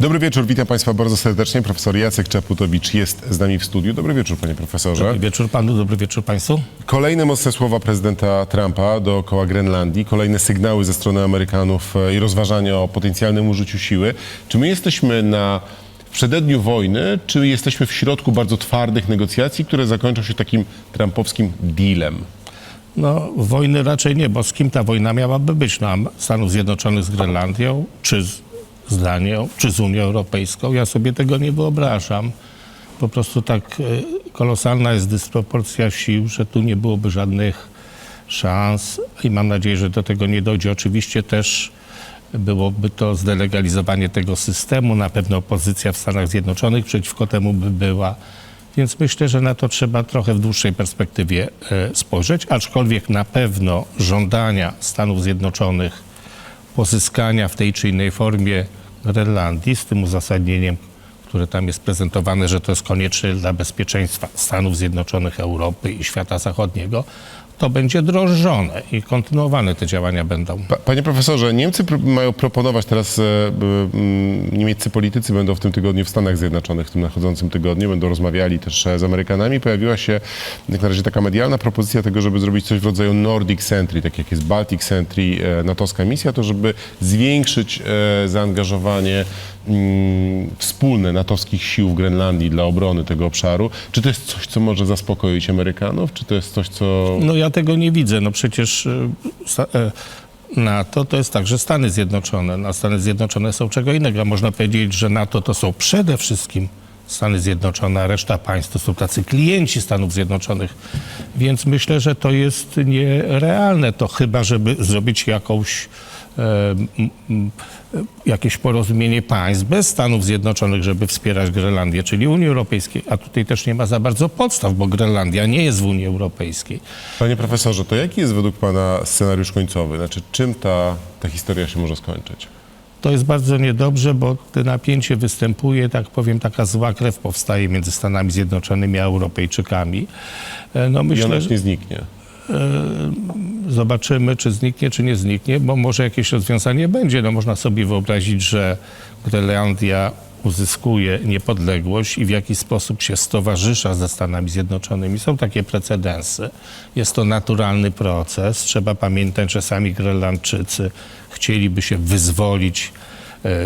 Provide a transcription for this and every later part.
Dobry wieczór, witam Państwa bardzo serdecznie. Profesor Jacek Czaputowicz jest z nami w studiu. Dobry wieczór, panie profesorze. Dobry wieczór panu, dobry wieczór państwu. Kolejne mocne słowa prezydenta Trumpa dookoła Grenlandii, kolejne sygnały ze strony Amerykanów e, i rozważania o potencjalnym użyciu siły. Czy my jesteśmy na w przededniu wojny, czy jesteśmy w środku bardzo twardych negocjacji, które zakończą się takim trumpowskim dealem? No, wojny raczej nie, bo z kim ta wojna miałaby być? No, Stanów Zjednoczonych z Grenlandią, czy z, z Danią, czy z Unią Europejską? Ja sobie tego nie wyobrażam. Po prostu tak e, kolosalna jest dysproporcja sił, że tu nie byłoby żadnych szans i mam nadzieję, że do tego nie dojdzie. Oczywiście też byłoby to zdelegalizowanie tego systemu. Na pewno opozycja w Stanach Zjednoczonych przeciwko temu by była. Więc myślę, że na to trzeba trochę w dłuższej perspektywie e, spojrzeć, aczkolwiek na pewno żądania Stanów Zjednoczonych pozyskania w tej czy innej formie Grenlandii z tym uzasadnieniem, które tam jest prezentowane, że to jest konieczne dla bezpieczeństwa Stanów Zjednoczonych, Europy i świata zachodniego, to będzie drożone i kontynuowane te działania będą. Pa, panie profesorze, Niemcy mają proponować teraz, e, niemieccy politycy będą w tym tygodniu w Stanach Zjednoczonych, w tym nadchodzącym tygodniu, będą rozmawiali też e, z Amerykanami. Pojawiła się jak na razie taka medialna propozycja tego, żeby zrobić coś w rodzaju Nordic Sentry, tak jak jest Baltic Sentry, e, natowska misja, to żeby zwiększyć e, zaangażowanie mm, wspólne natowskich sił w Grenlandii dla obrony tego obszaru. Czy to jest coś, co może zaspokoić Amerykanów, czy to jest coś, co... No ja tego nie widzę. No przecież y, e, NATO to jest także Stany Zjednoczone. A Stany Zjednoczone są czego innego. Można powiedzieć, że NATO to są przede wszystkim Stany Zjednoczone, a reszta państw to są tacy klienci Stanów Zjednoczonych. Więc myślę, że to jest nierealne. To chyba, żeby zrobić jakąś jakieś porozumienie państw bez Stanów Zjednoczonych, żeby wspierać Grenlandię, czyli Unii Europejskiej, a tutaj też nie ma za bardzo podstaw, bo Grenlandia nie jest w Unii Europejskiej. Panie profesorze, to jaki jest według Pana scenariusz końcowy? Znaczy, czym ta, ta historia się może skończyć? To jest bardzo niedobrze, bo to napięcie występuje, tak powiem, taka zła krew powstaje między Stanami Zjednoczonymi a Europejczykami. E, No I myślę, ona że już nie zniknie. Zobaczymy, czy zniknie, czy nie zniknie, bo może jakieś rozwiązanie będzie. No można sobie wyobrazić, że Grenlandia uzyskuje niepodległość i w jakiś sposób się stowarzysza ze Stanami Zjednoczonymi. Są takie precedensy. Jest to naturalny proces. Trzeba pamiętać, że sami Grenlandczycy chcieliby się wyzwolić e,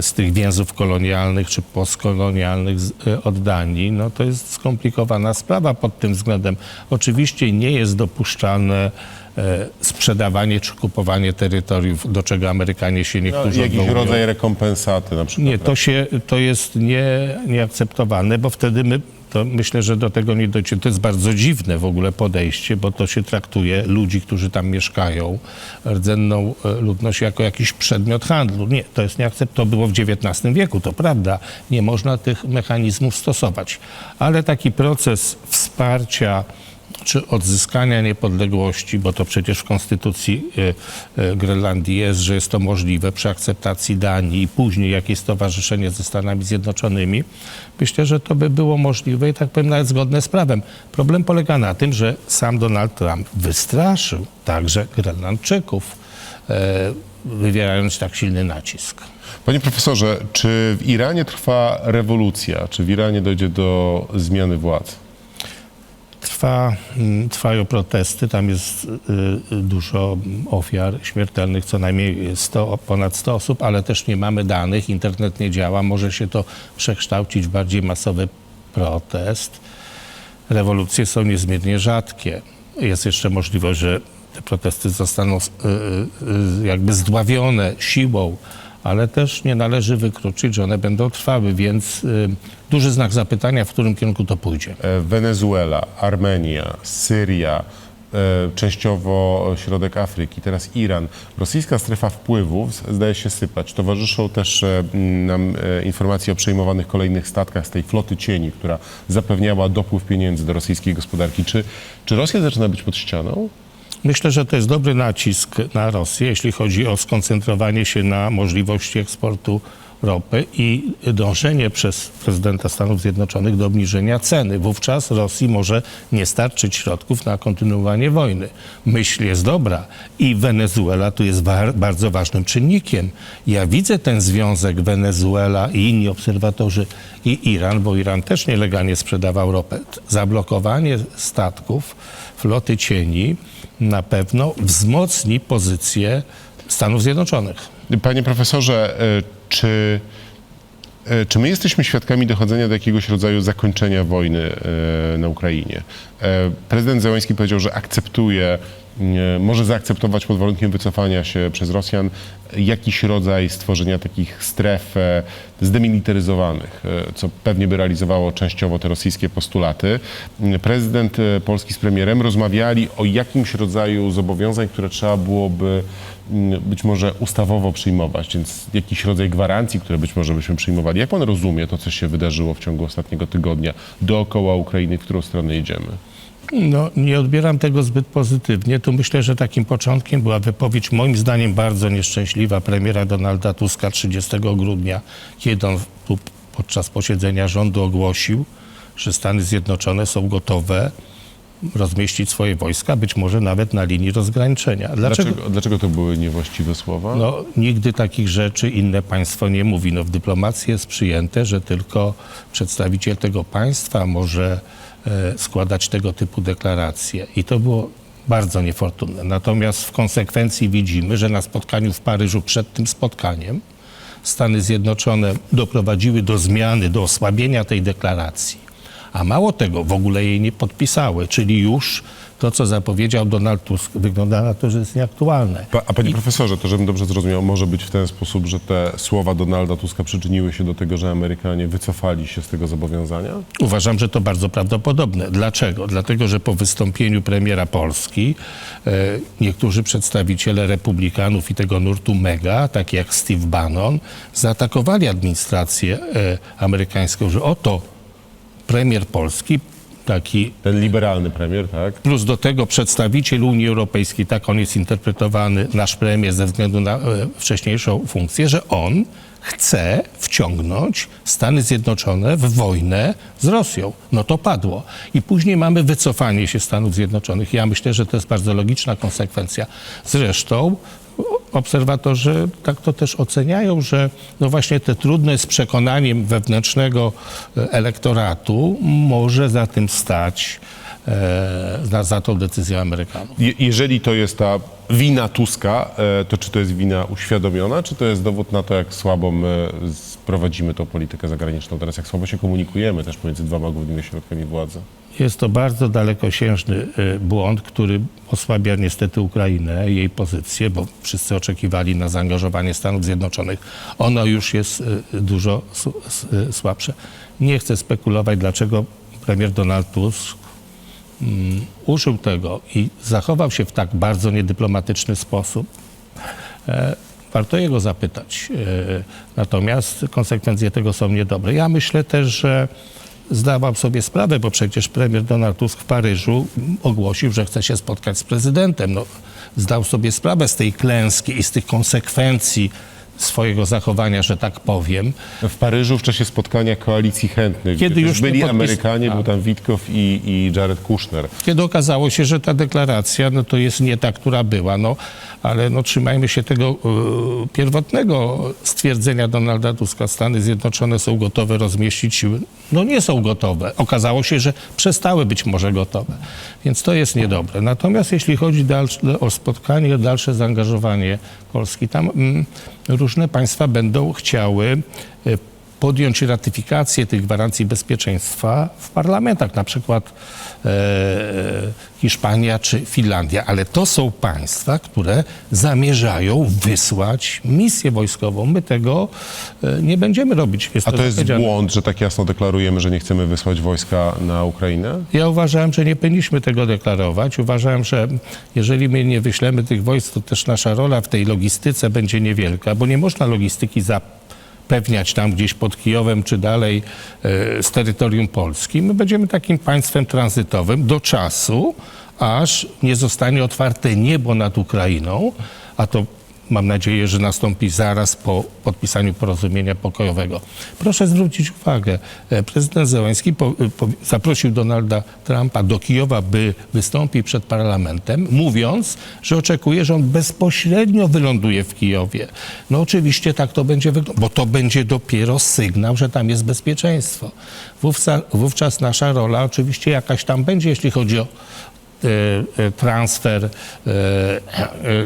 z tych więzów kolonialnych czy postkolonialnych e, od Danii, no to jest skomplikowana sprawa pod tym względem. Oczywiście nie jest dopuszczalne e, sprzedawanie czy kupowanie terytoriów, do czego Amerykanie się No, niektórzy jakiś odwołują. rodzaj rekompensaty na przykład. Nie, to, się, to jest nie, nieakceptowalne, bo wtedy my, to myślę, że do tego nie dojdzie. To jest bardzo dziwne w ogóle podejście, bo to się traktuje ludzi, którzy tam mieszkają, rdzenną e, ludność jako jakiś przedmiot handlu. Nie, to jest nieakceptowane. To było w XIX wieku, to prawda. Nie można tych mechanizmów stosować. Ale taki proces wsparcia czy odzyskania niepodległości, bo to przecież w konstytucji e, e, Grenlandii jest, że jest to możliwe przy akceptacji Danii i później jakieś stowarzyszenie ze Stanami Zjednoczonymi. Myślę, że to by było możliwe i tak powiem nawet zgodne z prawem. Problem polega na tym, że sam Donald Trump wystraszył także Grenlandczyków, e, wywierając tak silny nacisk. Panie profesorze, czy w Iranie trwa rewolucja? Czy w Iranie dojdzie do zmiany władz? Trwa, mm, trwają protesty, tam jest y, y, dużo ofiar śmiertelnych, co najmniej 100, ponad 100 osób, ale też nie mamy danych, internet nie działa, może się to przekształcić w bardziej masowy protest. Rewolucje są niezmiernie rzadkie. Jest jeszcze możliwość, że te protesty zostaną y, jakby zdławione siłą, ale też nie należy wykluczyć, że one będą trwały, więc y, duży znak zapytania, w którym kierunku to pójdzie. E, Wenezuela, Armenia, Syria, e, częściowo środek Afryki, teraz Iran. Rosyjska strefa wpływów zdaje się sypać. Towarzyszą też e, nam informacje o przejmowanych kolejnych statkach z tej floty cieni, która zapewniała dopływ pieniędzy do rosyjskiej gospodarki. Czy, czy Rosja zaczyna być pod ścianą? Myślę, że to jest dobry nacisk na Rosję, jeśli chodzi o skoncentrowanie się na możliwości eksportu ropy i dążenie przez prezydenta Stanów Zjednoczonych do obniżenia ceny. Wówczas Rosji może nie starczyć środków na kontynuowanie wojny. Myśl jest dobra i Wenezuela tu jest bardzo ważnym czynnikiem. Ja widzę ten związek Wenezuela i inni obserwatorzy i Iran, bo Iran też nielegalnie sprzedawał ropę. Zablokowanie statków floty cieni na pewno wzmocni pozycję Stanów Zjednoczonych. Panie profesorze, e, czy, e, czy my jesteśmy świadkami dochodzenia do jakiegoś rodzaju zakończenia wojny e, na Ukrainie? E, Prezydent Zełański powiedział, że akceptuje, może zaakceptować pod warunkiem wycofania się przez Rosjan jakiś rodzaj stworzenia takich stref zdemilitaryzowanych, co pewnie by realizowało częściowo te rosyjskie postulaty. Prezydent Polski z premierem rozmawiali o jakimś rodzaju zobowiązań, które trzeba byłoby być może ustawowo przyjmować, więc jakiś rodzaj gwarancji, które być może byśmy przyjmowali. Jak pan rozumie to, co się wydarzyło w ciągu ostatniego tygodnia dookoła Ukrainy, w którą stronę idziemy? No, nie odbieram tego zbyt pozytywnie. Tu myślę, że takim początkiem była wypowiedź, moim zdaniem, bardzo nieszczęśliwa premiera Donalda Tuska 30 grudnia, kiedy on tu podczas posiedzenia rządu ogłosił, że Stany Zjednoczone są gotowe rozmieścić swoje wojska, być może nawet na linii rozgraniczenia. Dlaczego? Dlaczego, dlaczego to były niewłaściwe słowa? No, nigdy takich rzeczy inne państwo nie mówi. No, w dyplomacji jest przyjęte, że tylko przedstawiciel tego państwa może e, składać tego typu deklaracje. I to było bardzo niefortunne. Natomiast w konsekwencji widzimy, że na spotkaniu w Paryżu przed tym spotkaniem Stany Zjednoczone doprowadziły do zmiany, do osłabienia tej deklaracji. A mało tego, w ogóle jej nie podpisały, czyli już to, co zapowiedział Donald Tusk, wygląda na to, że jest nieaktualne. Pa, a panie profesorze, to żebym dobrze zrozumiał, może być w ten sposób, że te słowa Donalda Tuska przyczyniły się do tego, że Amerykanie wycofali się z tego zobowiązania? Uważam, że to bardzo prawdopodobne. Dlaczego? Dlatego, że po wystąpieniu premiera Polski e, niektórzy przedstawiciele republikanów i tego nurtu mega, tak jak Steve Bannon, zaatakowali administrację e, amerykańską, że oto premier Polski, taki Ten liberalny premier, tak? plus do tego przedstawiciel Unii Europejskiej, tak on jest interpretowany, nasz premier ze względu na e, wcześniejszą funkcję, że on chce wciągnąć Stany Zjednoczone w wojnę z Rosją. No to padło. I później mamy wycofanie się Stanów Zjednoczonych. Ja myślę, że to jest bardzo logiczna konsekwencja. Zresztą obserwatorzy tak to też oceniają, że no właśnie te trudne z przekonaniem wewnętrznego e, elektoratu może za tym stać za, za tą decyzją Amerykanów. Je, jeżeli to jest ta wina Tuska, e, to czy to jest wina uświadomiona, czy to jest dowód na to, jak słabo my prowadzimy tą politykę zagraniczną teraz, jak słabo się komunikujemy też pomiędzy dwoma głównymi ośrodkami władzy? Jest to bardzo dalekosiężny e, błąd, który osłabia niestety Ukrainę, jej pozycję, bo wszyscy oczekiwali na zaangażowanie Stanów Zjednoczonych. Ono już jest e, dużo e, słabsze. Nie chcę spekulować, dlaczego premier Donald Tusk użył tego i zachował się w tak bardzo niedyplomatyczny sposób. E, Warto jego zapytać. E, Natomiast konsekwencje tego są niedobre. Ja myślę też, że zdawał sobie sprawę, bo przecież premier Donald Tusk w Paryżu ogłosił, że chce się spotkać z prezydentem. No, zdał sobie sprawę z tej klęski i z tych konsekwencji swojego zachowania, że tak powiem. W Paryżu w czasie spotkania koalicji chętnych, Kiedy już byli podpis- Amerykanie, był tam Witkow i, i Jared Kushner. Kiedy okazało się, że ta deklaracja no, to jest nie ta, która była, no, ale no, trzymajmy się tego e, pierwotnego stwierdzenia Donalda Tuska. Stany Zjednoczone są gotowe rozmieścić siły. No nie są gotowe. Okazało się, że przestały być może gotowe. Więc to jest niedobre. Natomiast jeśli chodzi dalsze, o spotkanie, o dalsze zaangażowanie Polski, tam mm, różne państwa będą chciały e, podjąć ratyfikację tych gwarancji bezpieczeństwa w parlamentach, na przykład e, Hiszpania czy Finlandia, ale to są państwa, które zamierzają wysłać misję wojskową. My tego e, nie będziemy robić. A to jest błąd, że tak jasno deklarujemy, że nie chcemy wysłać wojska na Ukrainę? Ja uważałem, że nie powinniśmy tego deklarować. Uważałem, że jeżeli my nie wyślemy tych wojsk, to też nasza rola w tej logistyce będzie niewielka, bo nie można logistyki zapewniać tam gdzieś pod Kijowem czy dalej e, z terytorium Polski. My będziemy takim państwem tranzytowym do czasu, aż nie zostanie otwarte niebo nad Ukrainą, a to mam nadzieję, że nastąpi zaraz po podpisaniu porozumienia pokojowego. Proszę zwrócić uwagę, e, prezydent Zełański po, po, zaprosił Donalda Trumpa do Kijowa, by wystąpić przed parlamentem, mówiąc, że oczekuje, że on bezpośrednio wyląduje w Kijowie. No oczywiście tak to będzie wyglądać, bo to będzie dopiero sygnał, że tam jest bezpieczeństwo. Wówczas, wówczas nasza rola oczywiście jakaś tam będzie, jeśli chodzi o e, e, transfer e, e,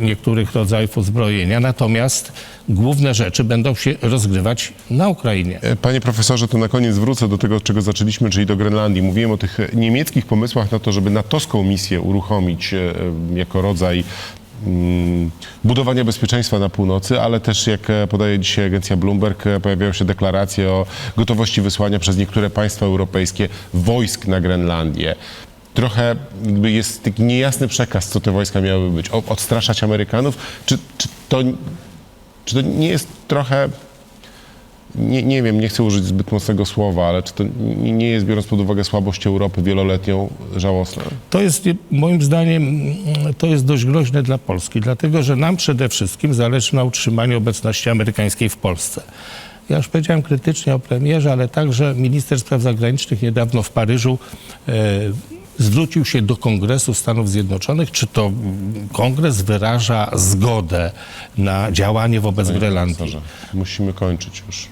niektórych rodzajów uzbrojenia, natomiast główne rzeczy będą się rozgrywać na Ukrainie. E, Panie profesorze, to na koniec wrócę do tego, od czego zaczęliśmy, czyli do Grenlandii. Mówiłem o tych niemieckich pomysłach na to, żeby natowską misję uruchomić e, e, jako rodzaj mm, budowania bezpieczeństwa na północy, ale też jak e, podaje dzisiaj agencja Bloomberg, e, pojawiają się deklaracje o gotowości wysłania przez niektóre państwa europejskie wojsk na Grenlandię. Trochę jest taki niejasny przekaz, co te wojska miałyby być. Odstraszać Amerykanów? Czy, czy, to, czy to nie jest trochę nie, nie wiem, nie chcę użyć zbyt mocnego słowa, ale czy to nie jest, biorąc pod uwagę słabość Europy wieloletnią, żałosne? To jest, moim zdaniem, to jest dość groźne dla Polski, dlatego że nam przede wszystkim zależy na utrzymaniu obecności amerykańskiej w Polsce. Ja już powiedziałem krytycznie o premierze, ale także minister spraw zagranicznych niedawno w Paryżu e, zwrócił się do Kongresu Stanów Zjednoczonych, czy to kongres wyraża zgodę na działanie wobec Grenlandii. Profesorze, musimy kończyć już.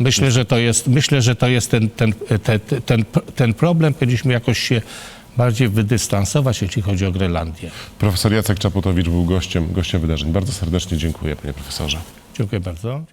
Myślę, że to jest, myślę, że to jest ten, ten, ten, ten, ten problem. Powinniśmy jakoś się bardziej wydystansować, jeśli chodzi o Grenlandię. Profesor Jacek Czaputowicz był gościem, gościem wydarzeń. Bardzo serdecznie dziękuję, panie profesorze. Dziękuję bardzo.